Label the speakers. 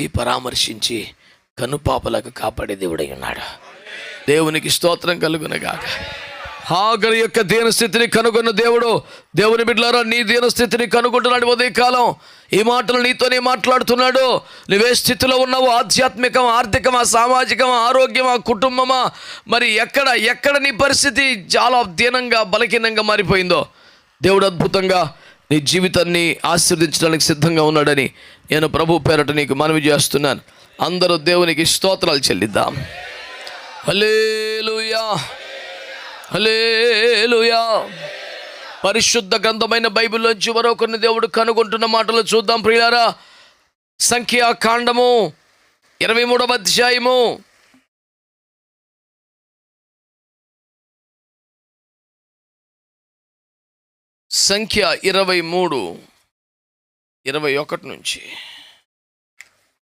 Speaker 1: ఈ పరామర్శించి కనుపాపలకు కాపాడే దేవుడై ఉన్నాడు. దేవునికి స్తోత్రం కలుగునగాక. హాగర్ యొక్క దీనస్థితిని కనుగొన్న దేవుడు దేవుని బిడ్డలారా నీ దీనస్థితిని కనుగొంటున్నాడు ఉదయ కాలం ఈ మాటలు నీతోనే మాట్లాడుతున్నాడు. నువ్వే స్థితిలో ఉన్నావు. ఆధ్యాత్మికం ఆర్థికమా సామాజికమా ఆరోగ్యమా కుటుంబమా? మరి ఎక్కడ ఎక్కడ నీ పరిస్థితి చాలా దీనంగా బలహీనంగా మారిపోయిందో. దేవుడు అద్భుతంగా నీ జీవితాన్ని ఆశీర్వదించడానికి సిద్ధంగా ఉన్నాడని నేను ప్రభు పేరట నీకు మనవి చేస్తున్నాను. అందరూ దేవునికి స్తోత్రాలు చెల్లిద్దాం. హలేలుయా హలేలుయా పరిశుద్ధ గ్రంథమైన బైబిల్లోంచి మరొకరిని దేవుడు కనుగొంటున్న మాటలు చూద్దాం ప్రియారా సంఖ్యాకాండము ఇరవై మూడవ అధ్యాయము. సంఖ్య ఇరవై మూడు ఇరవై ఒకటి నుంచి.